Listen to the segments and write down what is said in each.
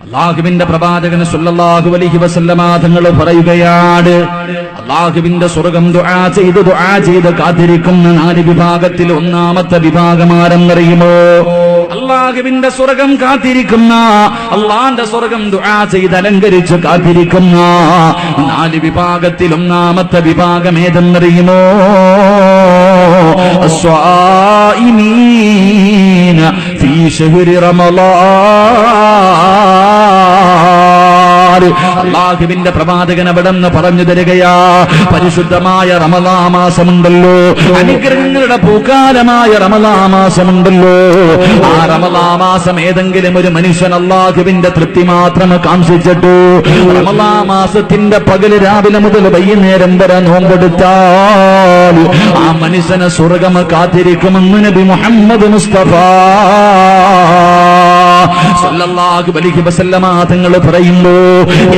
അള്ളാഹുവിന്റെ പ്രവാചകന് സുല്ലാഹു അലഹി വസല്ലമാധങ്ങൾ പറയുകയാണ് അള്ളാഹുവിന്റെ സ്വർഗം ദുആ ചെയ്ത് ദുആ ചെയ്ത് കാത്തിരിക്കുന്ന നാല് വിഭാഗത്തിൽ ഒന്നാമത്തെ വിഭാഗം ആരെന്നറിയുമോ? അള്ളാഹുവിന്റെ സ്വർഗം കാത്തിരിക്കുന്ന അള്ളാന്റെ സ്വർഗം ദുആ ചെയ്ത് അലങ്കരിച്ച് കാത്തിരിക്കുന്ന നാല് വിഭാഗത്തിൽ ഒന്നാമത്തെ വിഭാഗം ഏതെന്നറിയുമോ? സ്വാ ഫീ അള്ളാഹുവിന്റെ പ്രവാചകൻ അവിടെ നിന്ന് പറഞ്ഞു തരികയാ പരിശുദ്ധമായ റമലാമാസമുണ്ടല്ലോ അനുഗ്രഹങ്ങളുടെ പൂക്കാലമായ റമലാമാസമുണ്ടല്ലോ ആ റമലാമാസം ഏതെങ്കിലും ഒരു മനുഷ്യൻ അള്ളാഹുവിന്റെ തൃപ്തി മാത്രം കാംക്ഷിച്ചിട്ടു റമലാമാസത്തിന്റെ പകൽ രാവിലെ മുതൽ വൈകുന്നേരം വരെ നോമ്പെടുത്താൽ ആ മനുഷ്യന് സ്വർഗം കാത്തിരിക്കുമെന്ന് നബി മുഹമ്മദ് മുസ്തഫ സല്ലല്ലാഹു അലൈഹി വസല്ലമ തങ്ങൾ പറയുന്നു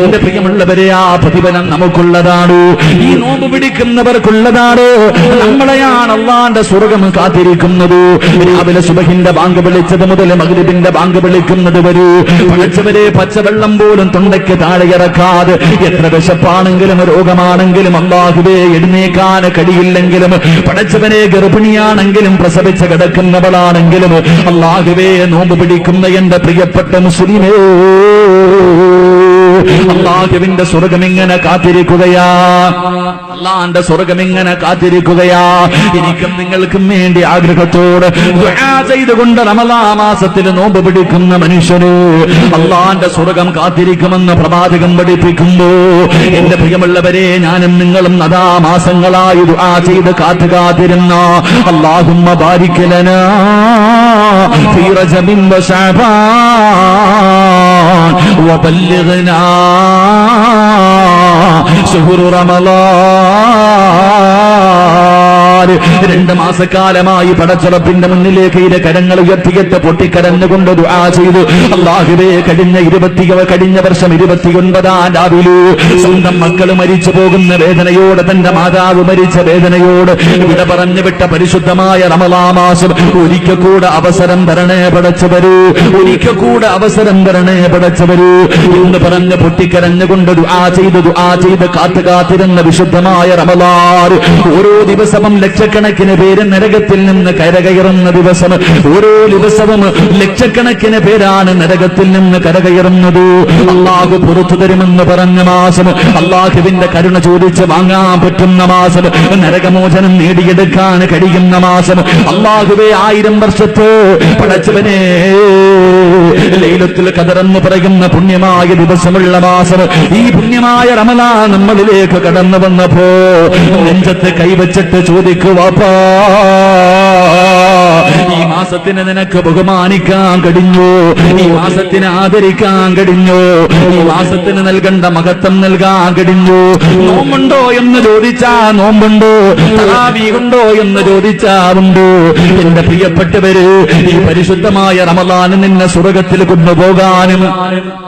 എന്റെ പ്രിയമുള്ളവരെ ആ പ്രതിഫലം നമുക്കുള്ളതാണ്. ഈ നോമ്പ് പിടിക്കുന്നവർക്കുള്ളതാണ്. നമ്മളെയാണ് അള്ളാന്റെ സ്വർഗം കാത്തിരിക്കുന്നത്. രാവിലെ സുബഹിന്റെ ബാങ്ക് വിളിച്ചത് മുതൽ മഗ്രിബിന്റെ ബാങ്ക് വിളിക്കുന്നത് വരൂ. പഴച്ചവരെ പച്ചവെള്ളം പോലും തൊണ്ടയ്ക്ക് താഴെ ഇറക്കാതെ എത്ര വിശപ്പാണെങ്കിലും രോഗമാണെങ്കിലും അള്ളാഹുവേ എഴുന്നേക്കാൻ കഴിയില്ലെങ്കിലും പടച്ചവനെ ഗർഭിണിയാണെങ്കിലും പ്രസവിച്ച് കിടക്കുന്നവളാണെങ്കിലും അള്ളാഹുവേ നോമ്പ് പിടിക്കുന്ന എന്റെ പ്രിയപ്പെട്ട മുസ്ലിമേ. അള്ളാഹുവിന്റെ സ്വർഗം ഇങ്ങനെ കാത്തിരിക്കുകയാ അള്ളാന്റെ സ്വർഗം ഇങ്ങനെ കാത്തിരിക്കുകയാ എനിക്കും നിങ്ങൾക്കും വേണ്ടി ആഗ്രഹത്തോട് ദുആ ചെയ്തുകൊണ്ട് റമലാ മാസത്തിൽ നോമ്പ് പിടിക്കുന്ന മനുഷ്യന് അള്ളാന്റെ സ്വർഗം കാത്തിരിക്കുമെന്ന് പ്രവാചകം പഠിപ്പിക്കുമ്പോ എന്റെ പ്രിയമുള്ളവരെ ഞാനും നിങ്ങളും അതാ മാസങ്ങളായി ദുആ ചെയ്ത് കാത്തു കാത്തിരുന്ന അള്ളാഹുമ്മ ബാരിക്കലനാ في رجب وشعبان وبلغنا شهر റമളാൻ രണ്ട് മാസക്കാലമായി പടച്ചുറപ്പിന്റെ മുന്നിലേക്ക് ഇര കരങ്ങൾ ഉയർത്തിയിട്ട് പൊട്ടിക്കരഞ്ഞുകൊണ്ട് ദുആ ചെയ്തു. അള്ളാഹുവേ കഴിഞ്ഞ ഇരുപത്തി കഴിഞ്ഞ വർഷം ഇരുപത്തിയൊൻപതാം രാവിലെ സ്വന്തം മക്കൾ മരിച്ചു പോകുന്ന വേദനയോട് തന്റെ മാതാവ് മരിച്ച വേദനയോട് ഇവിടെ പറഞ്ഞു വിട്ട പരിശുദ്ധമായ റമലാമാസം ഒരിക്കൽ കൂടെ അവസരം തരണേ പടച്ചവരൂ ഒരിക്കൽ കൂടെ അവസരം തരണേ പടച്ചവരൂ എന്ന് പറഞ്ഞ് പൊട്ടിക്കരഞ്ഞുകൊണ്ട് ദുആ ചെയ്തു ദുആ ചെയ്ത് കാത്തു കാത്തിരുന്ന വിശുദ്ധമായ റമലാർ ഓരോ ദിവസവും ലക്ഷക്കണക്കിന് പേര് നരകത്തിൽ നിന്ന് കരകയറുന്ന ദിവസം ഓരോ ദിവസവും ലക്ഷക്കണക്കിന് പേരാണ് നരകത്തിൽ നിന്ന് കരകയറുന്നത്. അള്ളാഹു പുറത്തു തരുമെന്ന് പറഞ്ഞ മാസം അള്ളാഹുവിന്റെ കരുണ ചോദിച്ച് വാങ്ങാൻ പറ്റുന്ന മാസം നരകമോചനം നേടിയെടുക്കാൻ കഴിയുന്ന മാസം അള്ളാഹുവെ ആയിരം വർഷത്തെ പടച്ചവനെ. ലൈലത്തിൽ കതറെന്ന് പറയുന്ന പുണ്യമായ ദിവസമുള്ള മാസം ഈ പുണ്യമായ റമല നമ്മളിലേക്ക് കടന്നു വന്നപ്പോ നെഞ്ചത്ത് കൈവച്ചിട്ട് ചോദിക്കുവാപ്പാ മാസത്തിന് നിനക്ക് ബഹുമാനിക്കാൻ കഴിഞ്ഞു. ഈ മാസത്തിന് ആദരിക്കാൻ കഴിഞ്ഞു. ഈ മാസത്തിന് നൽകേണ്ട മഹത്വം നൽകാൻ കഴിഞ്ഞു. നോമ്പുണ്ടോ എന്ന് ചോദിച്ചാ നോമ്പുണ്ടോ. ഉണ്ടോ എന്ന് ചോദിച്ചാ ഉണ്ട്. എന്റെ പ്രിയപ്പെട്ടവര് ഈ പരിശുദ്ധമായ റമലാന് നിന്നെ സ്വർഗത്തിൽ കൊണ്ടുപോകാനും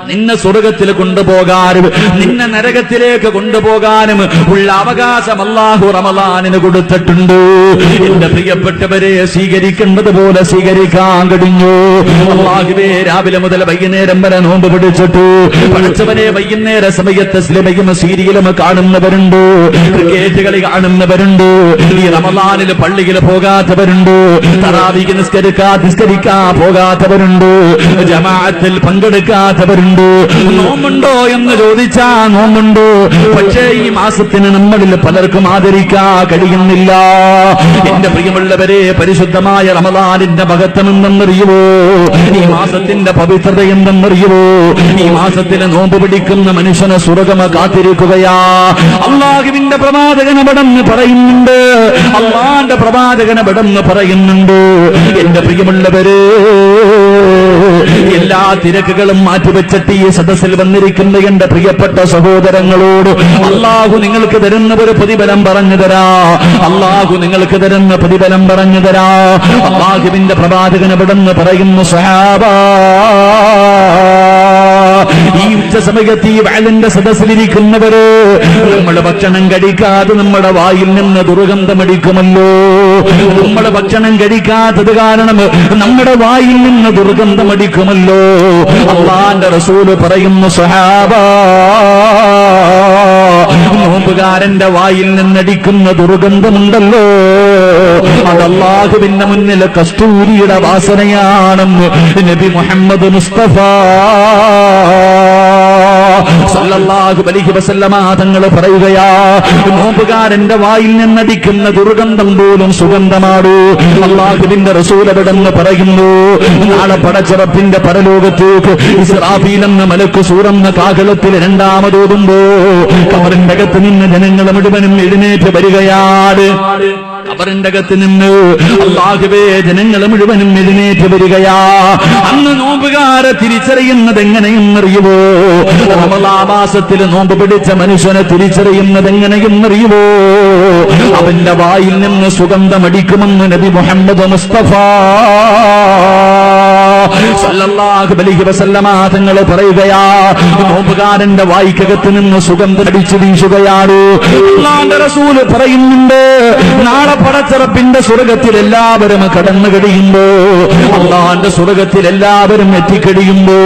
നിന്നെ സ്വർഗത്തിൽ കൊണ്ടുപോകാനും നിന്നെ നരകത്തിലേക്ക് കൊണ്ടുപോകാനും ഉള്ള അവകാശം അല്ലാഹു റമലാനിന് കൊടുത്തിട്ടുണ്ട്. എന്റെ പ്രിയപ്പെട്ടവരെ സ്വീകരിക്കേണ്ടത് പോലെ സ്വീകരിക്കാൻ കഴിഞ്ഞു. അള്ളാഹുവേ രാവിലെ മുതൽ വൈകുന്നേരം വരെ നോമ്പ് പിടിച്ചിട്ടു. പഠിച്ചവനെ വൈകുന്നേര സമയത്ത് സിനിമയും സീരിയലും കാണുന്നവരുണ്ട്. ക്രിക്കറ്റ് കളി കാണുന്നവരുണ്ട്. ഈ റമലാനിൽ പള്ളിയിൽ പോകാത്തവരുണ്ട്. തറാവിക്ക് നിസ്കരിക്കാ നിസ്കരിക്കാ പോകാത്തവരുണ്ട്. ജമാഅത്തിൽ പങ്കെടുക്കാത്തവരുണ്ട്. നോമ്പുണ്ടോ? എന്ന് ചോദിച്ചാ നോമ്പുണ്ട്? പക്ഷേ ഈ മാസത്തിന് നമ്മളിൽ പലർക്കും ആദരിക്കാ കഴിയുന്നില്ല. എന്റെ പ്രിയമുള്ളവരെ പരിശുദ്ധമായ റമദാനിന്റെ മഹത്വം എന്തെന്നറിയുവോ? ഈ മാസത്തിന്റെ പവിത്രത എന്തെന്നറിയുവോ? ഈ മാസത്തിലെ നോമ്പ് പിടിക്കുന്ന മനുഷ്യനെ സുരഗമ കാത്തിരിക്കുകയാ. അള്ളാഹുവിന്റെ പ്രവാചകൻ അവിടെന്ന് പറയുന്നുണ്ട്. അള്ളാന്റെ പ്രവാചകൻ അവിടെന്ന് പറയുന്നുണ്ട്. എന്റെ പ്രിയമുള്ളവര് തിരക്കുകളും മാറ്റിവെച്ചിട്ട് ഈ സദസ്സിൽ വന്നിരിക്കുന്ന എന്റെ പ്രിയപ്പെട്ട സഹോദരങ്ങളോട് അള്ളാഹു നിങ്ങൾക്ക് തരുന്ന ഒരു പ്രതിഫലം പറഞ്ഞു തരാ. അള്ളാഹു നിങ്ങൾക്ക് തരുന്ന പ്രതിഫലം പറഞ്ഞു തരാ. അള്ളാഹുവിന്റെ പ്രവാചകൻ എവിടെന്ന് പറയുന്നു സഹാബ ഈ ഉച്ച സമയത്ത് ഈ വയലിന്റെ സദസ്സിലിരിക്കുന്നവര് നമ്മൾ ഭക്ഷണം കഴിക്കാതെ നമ്മുടെ വായിൽ നിന്ന് ദുർഗന്ധമടിക്കുമല്ലോ. നമ്മൾ ഭക്ഷണം കഴിക്കാത്തത് കാരണം നമ്മുടെ വായിൽ നിന്ന് ദുർഗന്ധമടിക്കുമല്ലോ. അള്ളാന്റെ റസൂൽ പറയുന്നു സഹാബ നോമ്പുകാരന്റെ വായിൽ നിന്നടിക്കുന്ന ദുർഗന്ധമുണ്ടല്ലോ. അതല്ലാഹുവിന്റെ മുന്നിൽ കസ്തൂരിയുടെ വാസനയാണെന്ന് നബി മുഹമ്മദ് മുസ്തഫ സല്ലല്ലാഹു അലൈഹി വസല്ലമ തങ്ങൾ പറയുകയാ നോമ്പുകാരന്റെ വായിൽ നിന്നടിക്കുന്ന ദുർഗന്ധം പോലും സുഗന്ധമാടൂ. അള്ളാഹുവിന്റെ റസൂൽ എവിടെന്ന് പറയുന്നു നാളെ പടച്ചിറപ്പിന്റെ പരലോകത്തേക്ക് ഇസ്രാഫീൽ എന്ന മലക്ക് സൂറന്ന കാകലത്തിൽ രണ്ടാമതോതുമ്പോ കവറിന്റെ അകത്ത് നിന്ന് ജനങ്ങൾ മുഴുവനും എഴുന്നേറ്റ് വരികയാണ് കബറിന്റെ അകത്ത് നിന്ന് അള്ളാഹുവേ ജനങ്ങൾ മുഴുവനും എഴുന്നേറ്റ് വരികയാ. അന്ന് നോമ്പുകാരെ തിരിച്ചറിയുന്നത് എങ്ങനെയെന്നറിയുമോ റമലാമാസത്തിൽ നോമ്പ് പിടിച്ച മനുഷ്യനെ തിരിച്ചറിയുന്നത് എങ്ങനെയെന്നറിയുമോ അവന്റെ വായിൽ നിന്ന് സുഗന്ധമടിക്കുമെന്ന് നബി മുഹമ്മദ് മുസ്തഫ തങ്ങൾ പറയുകയാ നോമ്പുകാരന്റെ വായിക്കകത്ത് നിന്ന് സുഗന്ധം അടിച്ചു വീശുകയാണ്. അള്ളാന്റെ റസൂൽ പറയുന്നുണ്ട് നാളെ പടച്ചിറപ്പിന്റെ സ്വർഗത്തിൽ എല്ലാവരും കടന്നു കഴിയുമ്പോ അള്ളാന്റെ സ്വർഗത്തിൽ എല്ലാവരും എത്തിക്കഴിയുമ്പോ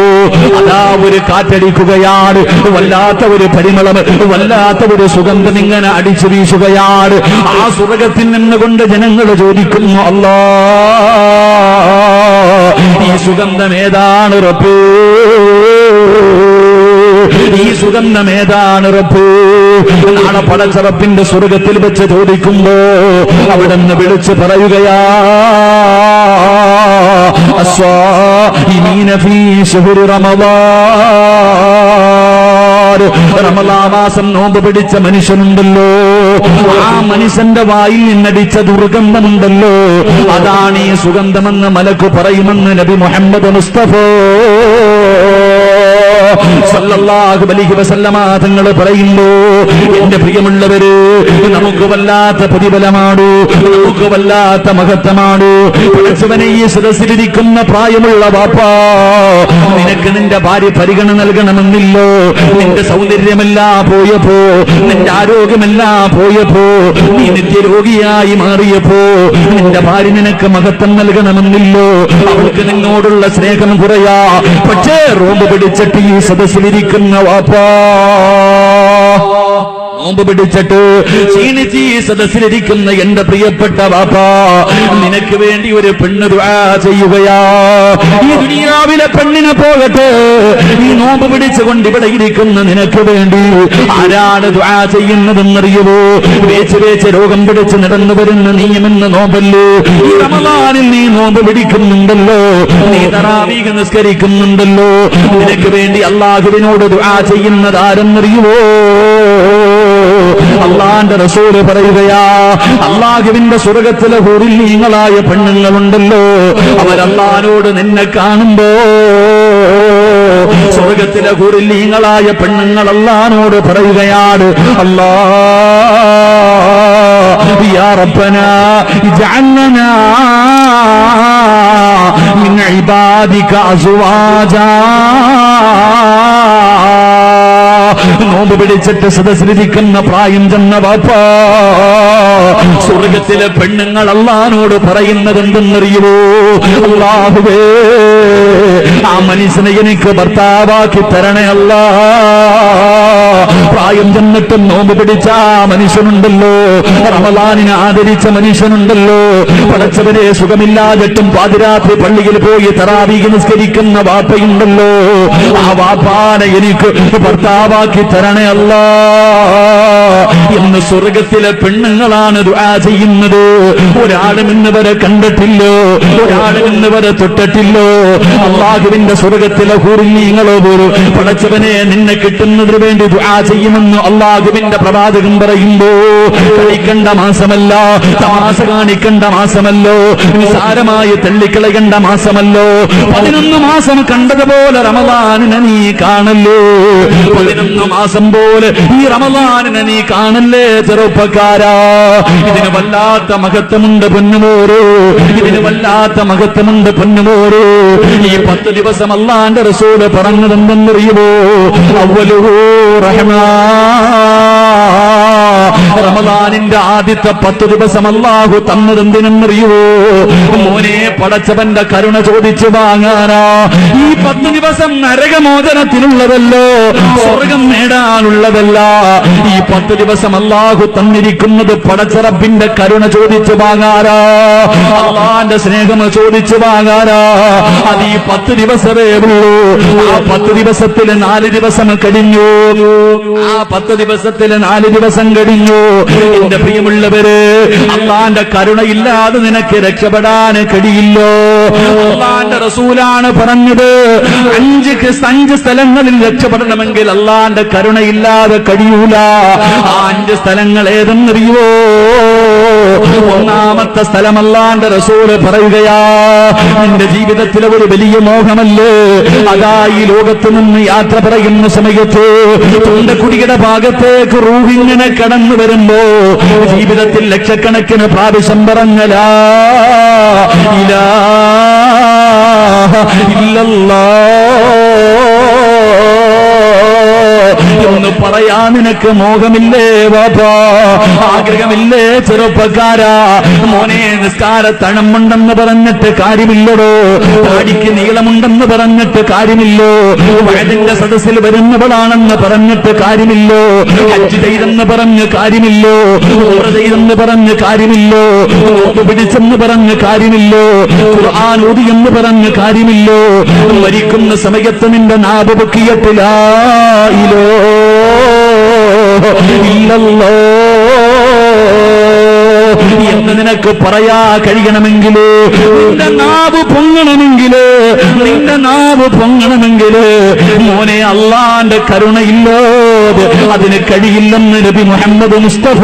അതാ ഒരു കാറ്റടിക്കുകയാണ്. വല്ലാത്ത ഒരു പരിമളം വല്ലാത്ത ഒരു സുഗന്ധം ഇങ്ങനെ അടിച്ചു വീശുകയാണ്. ആ സ്വർഗത്തിൽ നിന്നുകൊണ്ട് ജനങ്ങൾ ചോദിക്കുന്നു അല്ലാ ഈ സുഗന്ധം ഏതാണ് ഈ സുഗന്ധം ഏതാണ് റബ്ബു നാളെ പടച്ചറപ്പിന്റെ സ്വർഗത്തിൽ വെച്ച് ചോദിക്കുമ്പോ അവിടെ നിന്ന് വിളിച്ച് പറയുകയാ അസ്വാഇമീന ഫീ ശഹ്രി റമളാൻ റമളാൻ മാസം നോമ്പ് പിടിച്ച മനുഷ്യനുണ്ടല്ലോ. ആ മനുഷ്യന്റെ വായിൽ നിന്നടിച്ച ദുർഗന്ധമുണ്ടല്ലോ. അതാണ് ഈ സുഗന്ധമെന്ന് മലക്ക് പറയുമെന്ന് നബി മുഹമ്മദ് മുസ്തഫ. തങ്ങൾ പറയുന്നു എന്റെ പ്രിയമുള്ളവര് നമുക്ക് വല്ലാത്ത പ്രതിഫലമാണു നമുക്ക് വല്ലാത്ത മഹത്വമാണു. പഠിച്ചവനെ ഈ സദസ്സിലിരിക്കുന്ന പ്രായമുള്ള വാപ്പാ നിനക്ക് നിന്റെ ഭാര്യ പരിഗണന നൽകണമെന്നില്ലോ. നിന്റെ സൗന്ദര്യമെല്ലാം പോയപ്പോ നിന്റെ ആരോഗ്യമെല്ലാം പോയപ്പോ നീ നിത്യരോഗിയായി മാറിയപ്പോ നിന്റെ ഭാര്യ നിനക്ക് മഹത്വം നൽകണമെന്നില്ലോ. അവൾക്ക് നിന്നോടുള്ള സ്നേഹം കുറയാ. പക്ഷേ റോമ്പ് പിടിച്ചിട്ട് ഈ സദസ്സിലിരിക്കുന്ന വാപ്പാ. നോമ്പ് പിടിച്ചിട്ട് ക്ഷീണിച്ച് സദസ്സിലിരിക്കുന്ന എന്റെ പ്രിയപ്പെട്ട വാപ്പാ നിനക്ക് വേണ്ടി ഒരു പെണ്ണ് ചെയ്യുകയാ. ഈ ദുനിയാവിലെ പെണ്ണിനെ പോകട്ടെ ഈ നോമ്പ് പിടിച്ചുകൊണ്ട് ഇവിടെ ഇരിക്കുന്ന നിനക്ക് വേണ്ടി ആരാണ് ദുആ ചെയ്യുന്നതെന്നറിയുമോ വേച്ച് വേച്ച് രോഗം പിടിച്ച് നടന്നു വരുന്ന നീയമെന്ന് നോമ്പല്ലേ? ഈ റമദാനിൽ നീ നോമ്പ് പിടിക്കുന്നുണ്ടല്ലോ നീ തറാവീക നിസ്കരിക്കുന്നുണ്ടല്ലോ. നിനക്ക് വേണ്ടി അള്ളാഹുവിനോട് ദ്വാ ചെയ്യുന്നത് ആരെന്നറിയുവോ അള്ളാന്റെ റസൂല് പറയുകയാ അള്ളാഹുവിന്റെ സ്വർഗത്തിലെ ഹുറില്ലീങ്ങളായ പെണ്ണുങ്ങളുണ്ടല്ലോ അവരല്ലാനോട് നിന്നെ കാണുമ്പോ സ്വർഗത്തിലെ ഹുറില്ലീങ്ങളായ പെണ്ണുങ്ങൾ അല്ലാനോട് പറയുകയാണ് അല്ലാ يا ربنا اجعلنا من عبادك أزواجا നോമ്പ് പിടിച്ചിട്ട് സദസ്സിലിരിക്കുന്ന പ്രായം ചെന്ന വാപ്പാ സ്വർഗത്തിലെ പെണ്ണുങ്ങൾ അള്ളഹാനോട് പറയുന്നത് എന്തെന്നറിയുമോ അള്ളാഹുവേ ആ മനുഷ്യനെ എനിക്ക് ഭർത്താവാക്കി തരണേ അല്ല. പ്രായം ചെന്നിട്ടും നോമ്പ് പിടിച്ച മനുഷ്യനുണ്ടല്ലോ. റമലാനിനെ ആദരിച്ച മനുഷ്യനുണ്ടല്ലോ. പടച്ചവരെ സുഖമില്ലാതിട്ടും പാതിരാത്രി പള്ളിയിൽ പോയി തറാവീക് നിസ്കരിക്കുന്ന വാപ്പയുണ്ടല്ലോ. ആ വാപ്പാനെ എനിക്ക് ഭർത്താവാക്കി തരണേ അല്ല. എന്ന് സ്വർഗത്തിലെ പെണ്ണുങ്ങളാണ് ചെയ്യുന്നത്. ഒരാളും ഇന്ന് വരെ കണ്ടിട്ടില്ലോ. ഒരാളും ഇന്ന് വരെ തൊട്ടിട്ടില്ലോ. അള്ളാഹുവിന്റെ സ്വർഗത്തിലെ ഹുറിഞ്ഞീങ്ങളോ പോലും പടച്ചവനെ നിന്നെ കിട്ടുന്നതിന് വേണ്ടി ചെയ്യുമെന്ന് അള്ളാഹുവിന്റെ പ്രവാചകൻ പറയുമ്പോ കളിക്കണ്ട മാസമല്ല തമാശ കാണിക്കണ്ട മാസമല്ലോ നിസാരമായി തള്ളിക്കളയണ്ട മാസമല്ലോ പതിനൊന്ന് മാസം കണ്ടതുപോലെ റമദാനിനെ നീ കാണല്ലോ? പതിനൊന്ന് മാസം പോലെ ഈ റമദാനിനെ നീ കാണല്ലേ ചെറുപ്പക്കാരാ? ഇതിന് വല്ലാത്ത മഹത്വമുണ്ട് പൊന്നുമോരോ ഇതിന് വല്ലാത്ത മഹത്വമുണ്ട് പൊന്നുമോരോ. ഈ പത്ത് ദിവസം അല്ലാണ്ട് റസൂൽ പറഞ്ഞതെന്തെന്നറിയുമോ? അവലോ റഹ്മാ റമദാനിന്റെ ആദ്യത്തെ പത്ത് ദിവസം അല്ലാഹു തന്നതെന്തിനെന്നറിയോ മോനെ പടച്ചവന്റെ കരുണ ചോദിച്ചു വാങ്ങാനാ. ഈ പത്ത് ദിവസം നരകമോചനത്തിനുള്ളതല്ലോ സ്വർഗം നേടാനുള്ളതല്ല. ഈ പത്ത് ദിവസം അല്ലാഹു തന്നിരിക്കുന്നത് പടച്ചറപ്പിന്റെ കരുണ ചോദിച്ചു വാങ്ങാനാ. അള്ളാന്റെ സ്നേഹം ചോദിച്ചു വാങ്ങാനാ. അത് ഈ പത്ത് ദിവസമേ ഉള്ളൂ. ആ പത്ത് ദിവസത്തിൽ നാല് ദിവസം കഴിഞ്ഞു. ആ പത്ത് ദിവസത്തിൽ നാല് ദിവസം കഴിഞ്ഞു എന്റെ പ്രിയമുള്ളവര് അള്ളാന്റെ കരുണയില്ലാതെ നിനക്ക് രക്ഷപ്പെടാൻ കഴിയില്ലോ. അള്ളാന്റെ റസൂലാണ് പറഞ്ഞത് അഞ്ച് അഞ്ച് സ്ഥലങ്ങളിൽ രക്ഷപ്പെടണമെങ്കിൽ അള്ളാന്റെ കരുണയില്ലാതെ കഴിയൂല. ആ. അഞ്ച് സ്ഥലങ്ങൾ ഏതെന്നറിയോ ഒന്നാമത്തെ സ്ഥലം അല്ലാണ്ട് റസൂൽ പറയുകയാ നിന്റെ ജീവിതത്തിലെ ഒരു വലിയ മോഹമല്ലേ? അതാ ഈ ലോകത്ത് നിന്ന് യാത്ര പറയുന്ന സമയത്ത് തൊണ്ടക്കുടിയുടെ ഭാഗത്തേക്ക് റൂഹിങ്ങനെ കടന്നു വരുമ്പോ ജീവിതത്തിൽ ലക്ഷക്കണക്കിന് പ്രാവശ്യം പറഞ്ഞലാ ഇലാ ഇല്ലല്ലോ. എന്ന് പറയാ നിനക്ക് മോഹമില്ലേ ബാബാ ആഗ്രഹമില്ലേ ചെറുപ്പക്കാരാ? മോനെ നിസ്കാര തണമുണ്ടെന്ന് പറഞ്ഞിട്ട് കാര്യമില്ലടോ. താടിക്ക് നീളമുണ്ടെന്ന് പറഞ്ഞിട്ട് കാര്യമില്ലോ. വയതിന്റെ സദസ്സിൽ വരുന്നവളാണെന്ന് പറഞ്ഞിട്ട് കാര്യമില്ലോ. ഹജ്ജ് ചെയ്തെന്ന് പറഞ്ഞ് കാര്യമില്ലോ. ഉംറ ചെയ്തെന്ന് പറഞ്ഞ് കാര്യമില്ലോ. പിടിച്ചെന്ന് പറഞ്ഞ് കാര്യമില്ലോ. ഖുർആൻ എന്ന് പറഞ്ഞ് കാര്യമില്ലോ. മരിക്കുന്ന സമയത്ത് നിന്റെ നാവ് നിനക്ക് പറയാ കഴിയണമെങ്കിൽ നിന്റെ നാവ് പൊങ്ങണമെങ്കിൽ നിന്റെ നാവ് പൊങ്ങണമെങ്കിൽ മോനെ അള്ളാന്റെ കരുണയില്ലാതെ അതിന് കഴിയില്ലെന്ന് നബി മുഹമ്മദ് മുസ്തഫ